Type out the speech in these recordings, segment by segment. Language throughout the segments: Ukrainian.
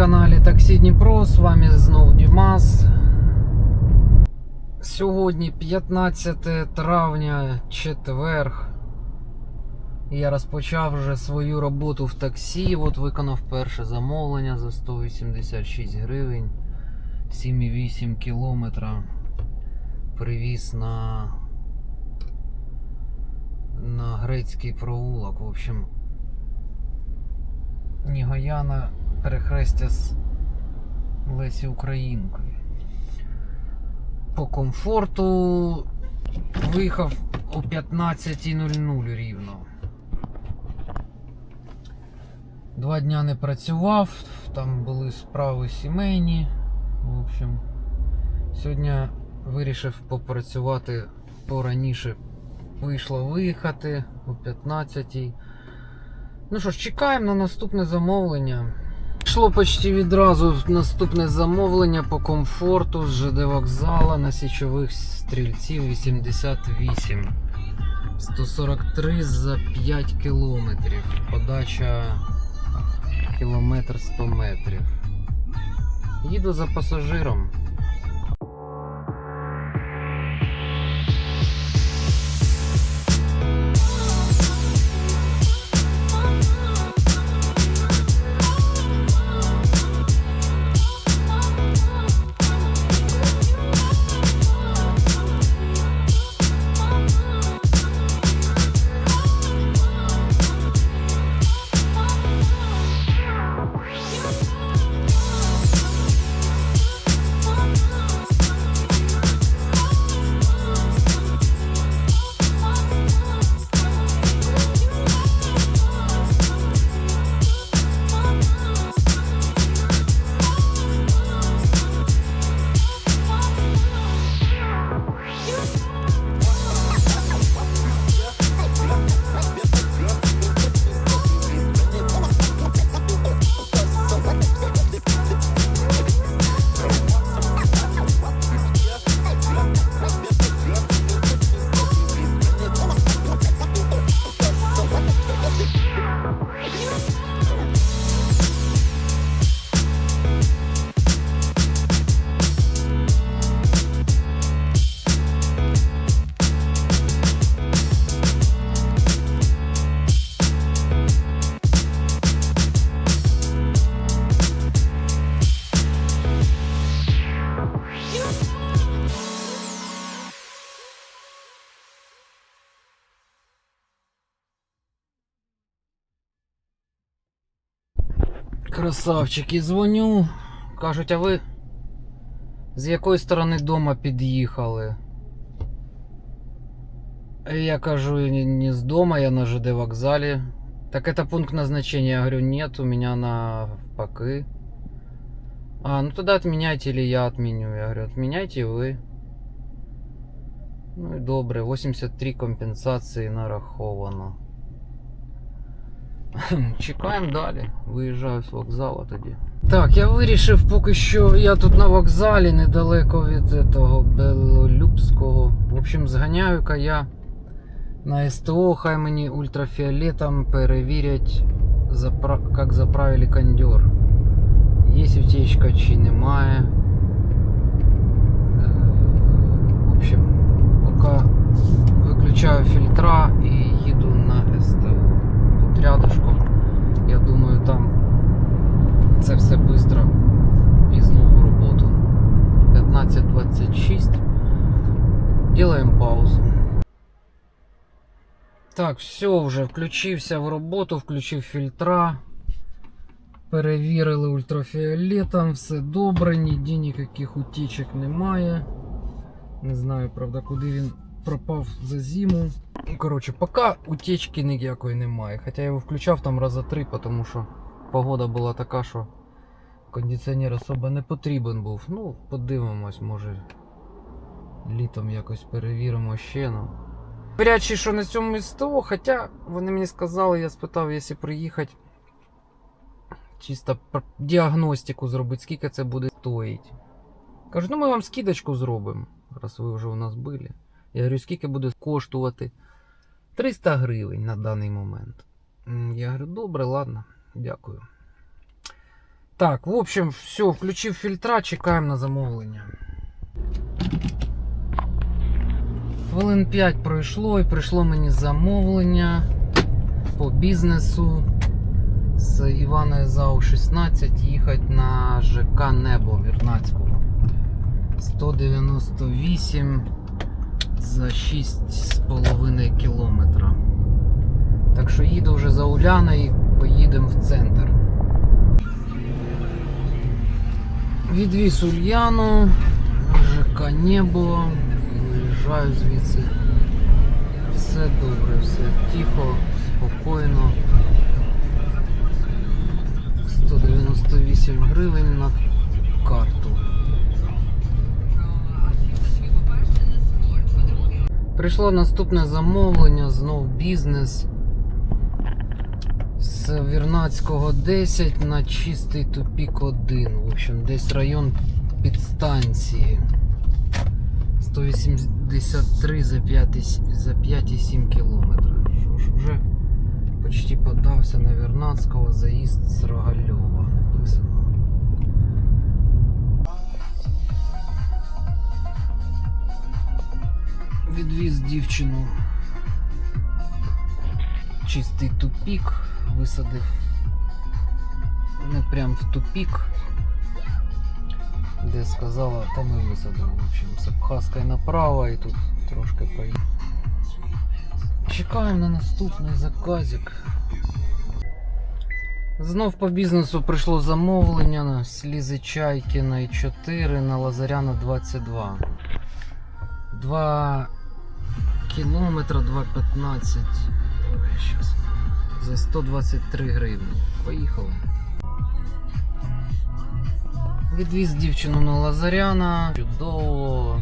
каналі Таксі Дніпро. З вами знову Дімас. Сьогодні 15 травня, четверг. Я розпочав вже свою роботу в таксі. От виконав перше замовлення за 186 гривень, 7,8 кілометра. Привіз на, на грецький проулок. В общем, Нігаяна перехрестя з Лесі Українкою. По комфорту виїхав о 15.00 рівно. Два дня не працював, там були справи сімейні. В общем, сьогодні вирішив попрацювати пораніше. Вийшло виїхати о 15.00. Ну що ж, чекаємо на наступне замовлення. Йшло почти відразу наступне замовлення по комфорту з ЖД вокзала на січових стрільців 88. 143 за 5 кілометрів. Подача кілометр 100 метрів. Їду за пасажиром. Красавчики, дзвоню. Кажуть, а ви з якої сторони дома під'їхали? Я кажу, не, с дома, я на ЖД вокзале. Так это пункт назначения. Я говорю, нет, у меня на Паки. А, ну тогда отменяйте или я отменю. Я говорю, отменяйте вы. Ну і добре, 83 компенсації нараховано. Чекаємо далі. Виїжджаю з вокзалу тоді. Так, я вирішив поки що. Я тут на вокзалі недалеко від того Белолюбського. В общем, зганяю-ка я на СТО, хай мені ультрафіолетом перевірять, запра... як заправили кондьор. Є утечка чи немає. Е, В общем, поки виключаю фільтра і їду на СТО. Тут рядышком. Я думаю, там це все швидко і знову в роботу. 15.26. Делаем паузу. Так, все, вже включився в роботу, включив фільтра. Перевірили ультрафіолетом, все добре, ніде ніяких утічок немає. Не знаю, правда, куди він пропав за зиму. Коротше, поки утечки ніякої немає. Хоча я його включав там раза три, тому що погода була така, що кондиціонер особо не потрібен був. Ну, подивимось, може літом якось перевіримо ще. Ну. Вряд що на цьому СТО, хоча вони мені сказали, я спитав, якщо приїхати, чисто діагностику зробити, скільки це буде стоїть. Кажуть, ну ми вам скидочку зробимо, раз ви вже у нас були. Я говорю, скільки буде коштувати? 300 гривень на даний момент. Я говорю, добре, ладно, дякую. Так, в общем, все, включив фільтра, чекаємо на замовлення. Хвилин 5 пройшло і прийшло мені замовлення по бізнесу з Івана Зау 16 їхати на ЖК Небо Вірнацького. 198 за 6,5 кілометра. Так що їду вже за Уляна і поїдемо в центр. Відвіз Ульяну, ЖК Небо, виїжджаю звідси. Все добре, все тихо, спокійно. 198 гривень на карту. Прийшло наступне замовлення, знов бізнес. З Вірнацького 10 на чистий тупік 1. В общем, десь район підстанції. 183 за 5,7 за 5,7 кілометра. Що ж, вже почти подався на Вірнацького заїзд з Рогальова написано. Відвіз дівчину. Чистий тупік, висадив не прям в тупік, де сказала, там і висадив. В общем, з Абхазкою направо і тут трошки поїхав. Чекаємо на наступний заказик. Знов по бізнесу прийшло замовлення на слізи Чайкіна 4 на Лазаряна 22. 2 кілометра 2,15. За 123 гривні. Поїхали. Відвіз дівчину на Лазаряна. Чудово,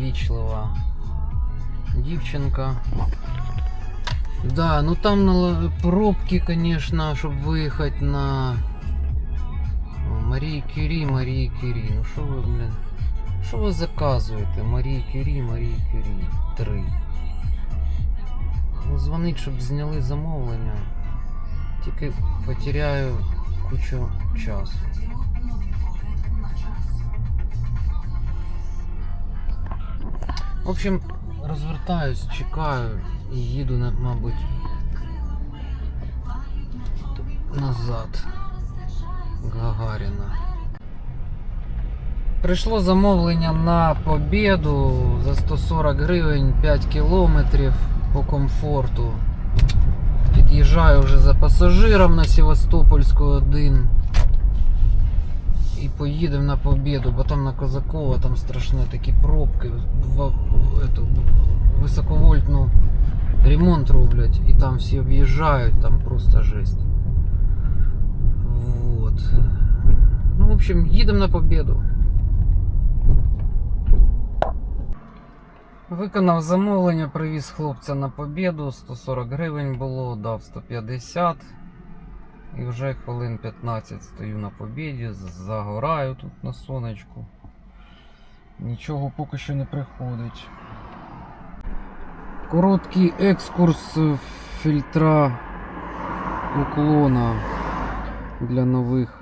вічлива дівчинка. Да, ну там на пробки, конечно, щоб виїхати на Марії Кюрі, Марії Кюрі. Ну що ви, блін? Що ви заказуєте? Марії Кюрі, Марії Кюрі. Три. Ну, дзвонить, щоб зняли замовлення. Тільки потеряю кучу часу. В общем, розвертаюсь, чекаю і їду, мабуть, назад. Гагаріна. Прийшло замовлення на побіду за 140 гривень 5 кілометрів по комфорту. Під'їжджаю вже за пасажиром на Севастопольську 1. І поїдемо на побіду, бо там на Козакова там страшні такі пробки. В, эту, високовольтну ремонт роблять і там всі об'їжджають, там просто жесть. Вот. Ну, в общем, їдемо на побіду. Виконав замовлення, привіз хлопця на побіду, 140 гривень було, дав 150. І вже хвилин 15 стою на побіді, загораю тут на сонечку. Нічого поки що не приходить. Короткий екскурс фільтра уклона для нових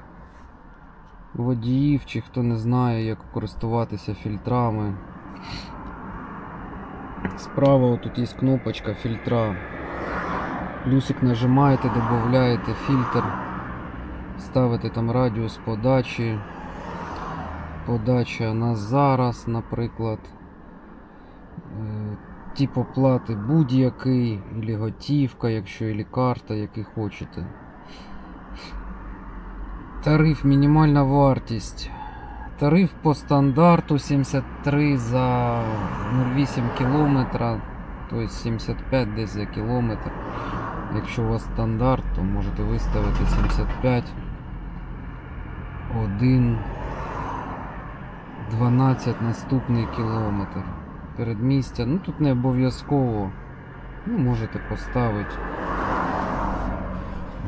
водіїв, чи хто не знає, як користуватися фільтрами. Справа тут є кнопочка фільтра. Плюсик нажимаєте, додаєте фільтр, ставите там радіус подачі, подача на зараз, наприклад, Е, тип оплати будь-який, або готівка, якщо або карта, який хочете. Тариф мінімальна вартість. Тариф по стандарту 73 за 0,8 кілометра, тобто 75 десь за кілометр. Якщо у вас стандарт, то можете виставити 75, 1, 12 наступний кілометр. Передмістя, ну тут не обов'язково. Ну, можете поставити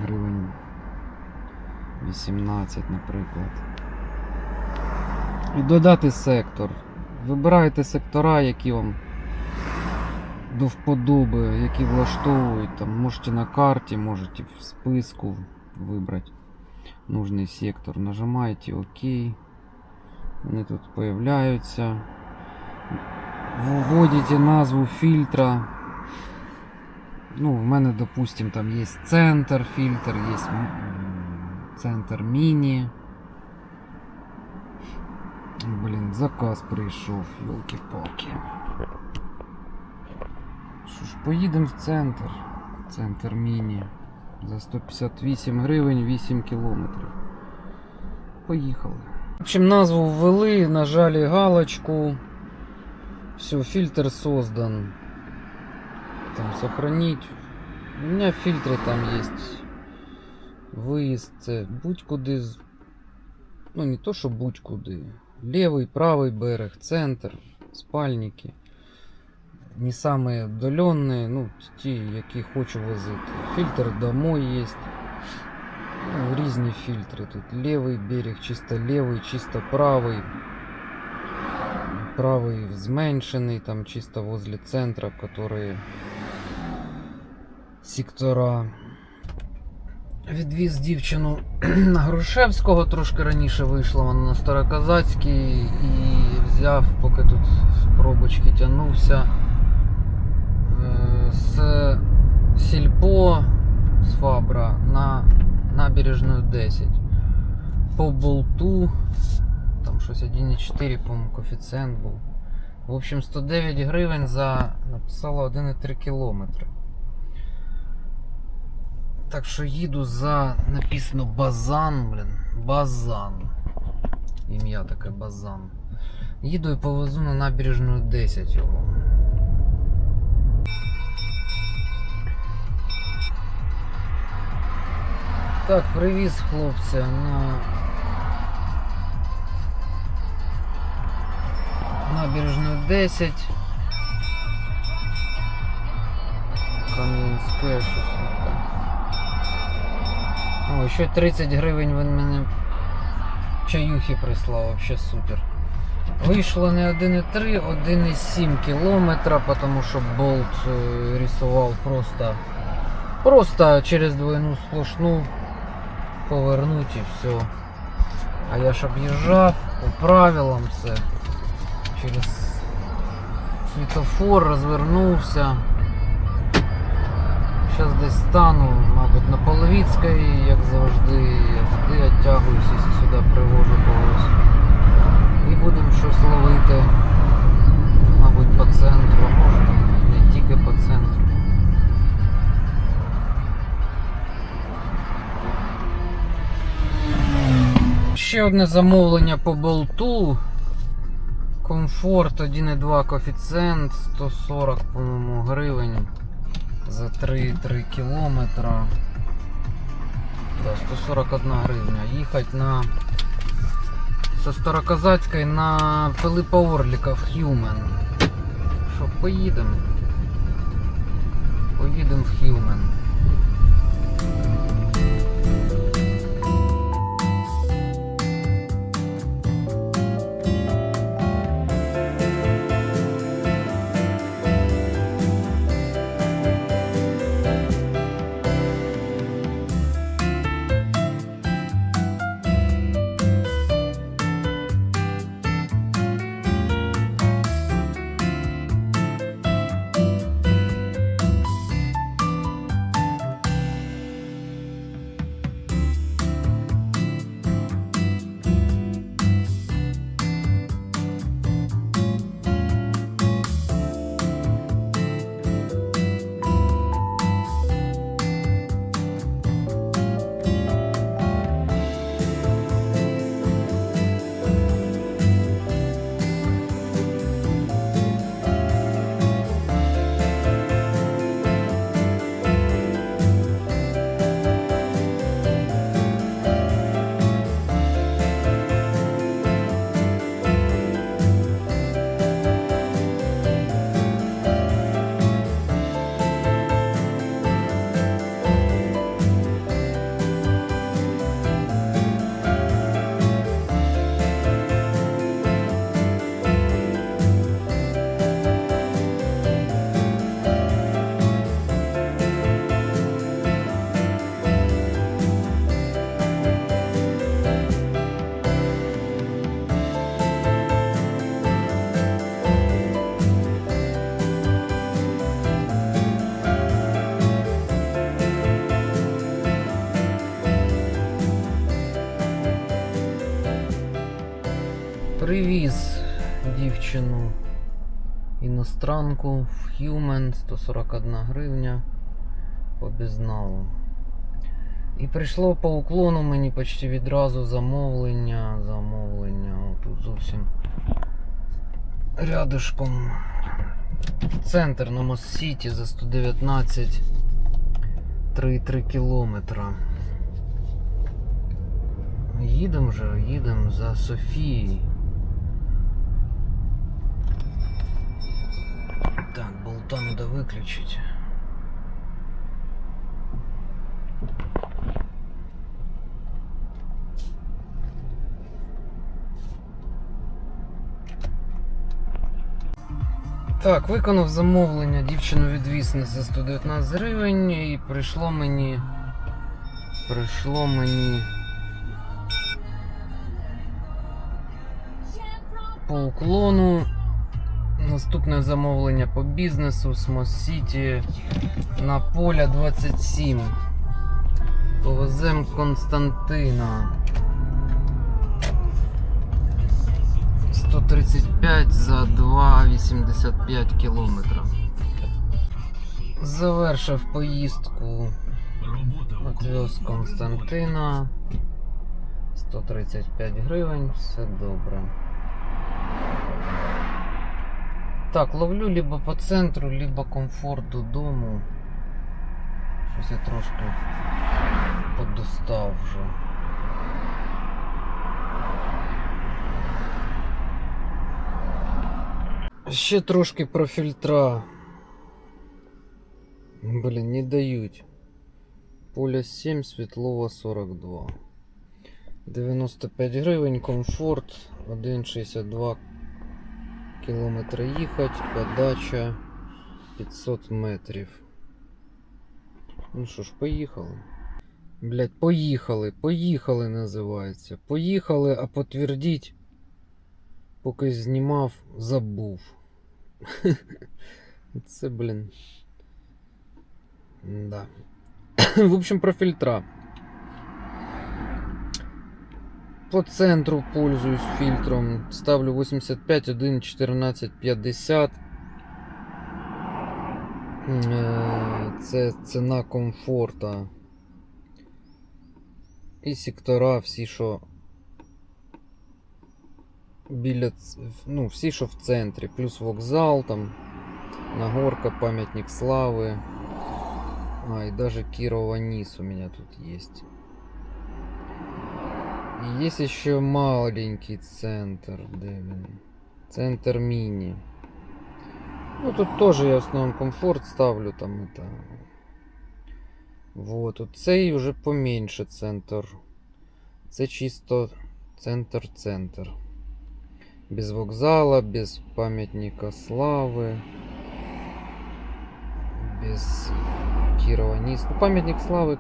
гривень 18, наприклад. І додати сектор. Вибирайте сектора, які вам до вподоби, які влаштовують. Там, можете на карті, можете в списку вибрати. нужний сектор. Нажимаєте ОК. Вони тут появляються. Вводите назву фільтра. Ну, в мене, допустим, там є центр фільтр, є центр міні. Блін, заказ прийшов, йолки-палки. Що ж, поїдемо в центр. Центр міні. За 158 гривень 8 кілометрів. Поїхали. В общем, назву ввели, нажали галочку. Все, фильтр создан. Там сохранить. У меня в там есть. Це будь-куди. Ну, не то, що будь-куди. Левий, правий берег, центр, спальники. Не самые отдаленные, ну, ті, які хочу возити. Фільтр домой є. Ну, різні фільтри. Тут левий берег, чисто левий, чисто правий. Правый зменшений, там чисто возле центра, которые сектора. Відвіз дівчину на Грушевського, трошки раніше вийшла вона на Староказацький і взяв, поки тут в пробочки тягнувся е, з Сільпо з Фабра на набережну 10 по болту. Там щось 1,4, по-моєму, коефіцієнт був. В общем, 109 гривень за написала 1,3 кілометри. Так що їду за написано Базан, блін. Базан. Ім'я таке Базан. Їду і повезу на набережну 10 його. Так, привіз хлопця на набережну 10. Кам'янське щось. О, ще 30 гривень він мене чаюхи прислав, вообще супер. Вийшло не 1,3, 1,7 кілометра, тому що болт е, рисував просто, просто через двойну сплошну повернуть і все. А я ж об'їжджав по правилам все. Через світофор розвернувся. Зараз десь стану, мабуть, на Половіцькій, як завжди, я туди якщо сюди привожу когось. І будемо щось ловити, мабуть, по центру, не тільки по центру. Ще одне замовлення по болту. Комфорт 1,2 коефіцієнт, 140, по-моєму, гривень за 3-3 кілометра. Да, 141 гривня. Їхати на со Староказацької на Пилипа Орліка в Хьюмен. Що, поїдемо? Поїдемо в Хьюмен. Привіз дівчину іностранку в Human 141 гривня по. І прийшло по уклону мені почти відразу замовлення. Замовлення. Тут зовсім рядышком. Центр на Мост-Сіті за 119 3,3 кілометра. Їдемо вже, їдемо за Софією. Так, болта надо виключити. Так, виконав замовлення, дівчину відвіз за 119 гривень і прийшло мені. Прийшло мені. По уклону. Наступне замовлення по бізнесу з Мост-Сіті на поля 27. Повезем Константина. 135 за 2,85 кілометра. Завершив поїздку. Отвез Константина. 135 гривень, все добре. Так, ловлю либо по центру, либо комфорт додому. Щось я трошки подостав вже. Ще трошки про фільтра. Блін, не дають. Поля 7, світлова 42. 95 гривень, комфорт, 1,62 кілометри їхати, подача 500 метрів. Ну що ж, поїхали. Блять, поїхали, поїхали називається. Поїхали, а потвердіть, поки знімав, забув. Це, блін. Да. В общем, про фильтра. По центру пользуюсь фильтром. Ставлю 85, 1, 14, 50. Е, Це ціна комфорта. І сектора всі, що біля ц- ну, всі, що в центрі. Плюс вокзал, там, Нагорка, пам'ятник слави. А, и даже Кирова Низ у меня тут есть. Есть еще маленький центр, де він? Центр мини. Ну тут тоже я в основном комфорт ставлю там это. Вот, тут цей уже поменьше центр. Це чисто центр-центр. Без вокзала, без памятника слави. Без Кирова низ. Ну, памятник славы,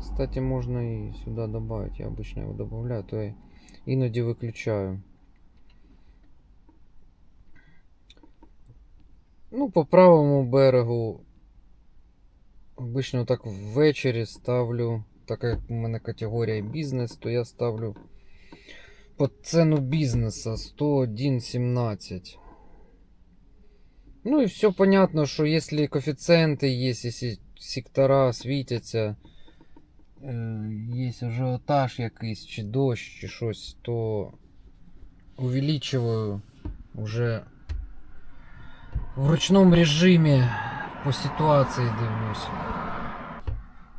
кстати, можно и сюда добавить. Я обычно его добавляю, то я іноді виключаю. Ну, по правому берегу. Обично так ввечері ставлю. Так як у мене категорія бізнес, то я ставлю под цену бізнеса 101.17. Ну и все понятно, что если коэффициенты есть, если сектора світяться, е, є ажіотаж якийсь, чи дощ, чи щось, то увеличиваю уже в ручному режимі по ситуації дивлюсь.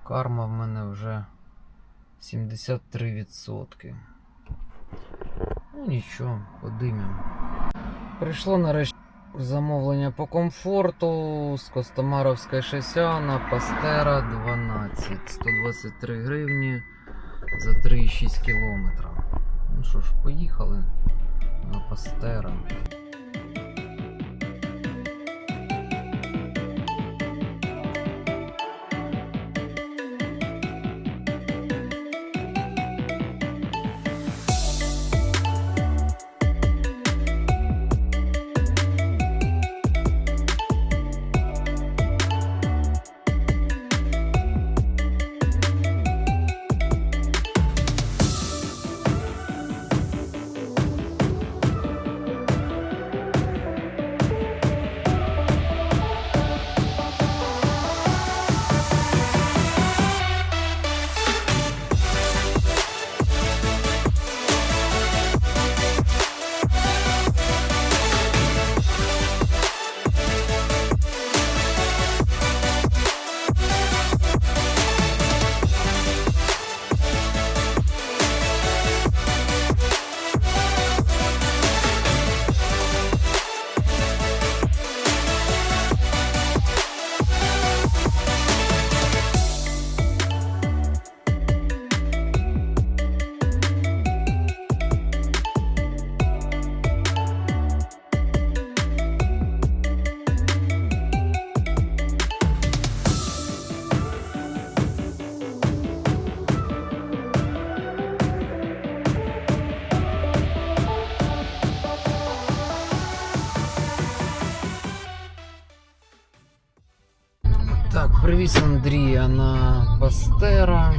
Карма в мене вже 73%. Ну нічого, подимемо. Прийшло нарешті. Замовлення по комфорту з Костомаровської Шесяна, Пастера 12, 123 гривні за 3,6 кілометра. Ну що ж, поїхали на Пастера. Сервіс Андрія на Пастера.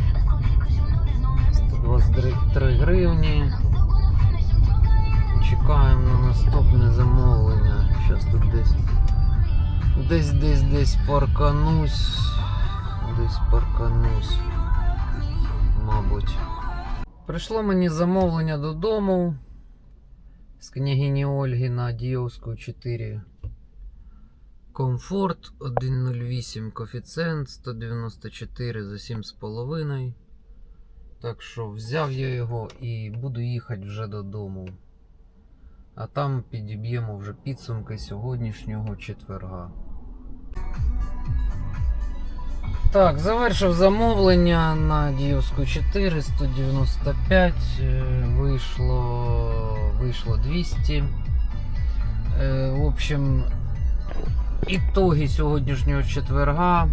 123 гривні. Чекаємо на наступне замовлення. Зараз тут десь. Десь, десь, десь парканусь. Десь парканусь. Мабуть. Прийшло мені замовлення додому з княгині Ольги на Діївську 4. Комфорт 1.08 коефіцієнт 194 за 7,5. Так що взяв я його і буду їхати вже додому. А там підіб'ємо вже підсумки сьогоднішнього четверга. Так, завершив замовлення на Діївську 4, 195, е, вийшло, вийшло 200. Е, В общем, ітоги сьогоднішнього четверга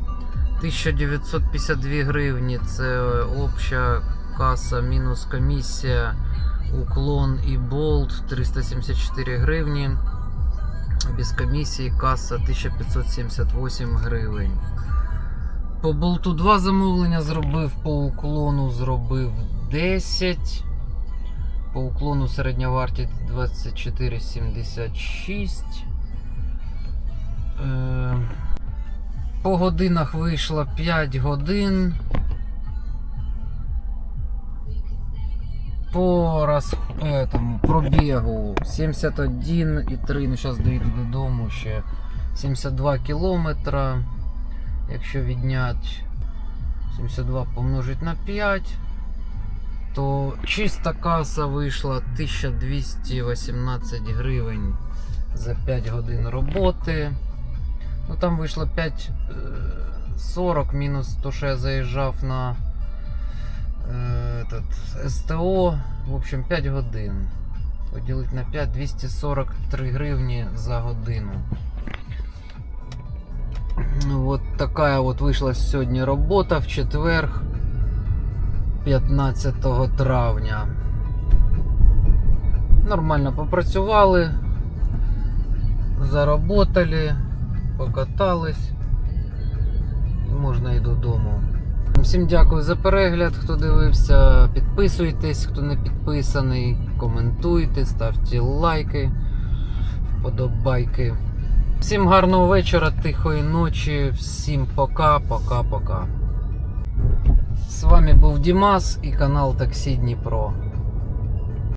1952 гривні. Це обща каса мінус комісія, уклон і болт 374 гривні. Без комісії каса 1578 гривень. По болту 2 замовлення зробив, по уклону зробив 10. По уклону середня вартість 24,76. Е, По годинах вийшло 5 годин. По роз... этому, пробігу 71,3. Ну, зараз доїду додому ще 72 кілометра. Якщо відняти 72 помножить на 5, то чиста каса вийшла 1218 гривень за 5 годин роботи. Ну там вийшло 5,40 мінус то, що я заїжджав на е, этот, СТО. В общем, 5 годин. Поділити на 5 243 гривні за годину. Ну, Вот такая вот вийшла сьогодні робота в четверг 15 травня. Нормально попрацювали, заработали, покатались. І можна і додому. Всім дякую за перегляд, хто дивився. Підписуйтесь, хто не підписаний, коментуйте, ставте лайки, вподобайки. Всім гарного вечора, тихої ночі, всім пока, пока, пока. З вами був Дімас і канал Таксі Дніпро.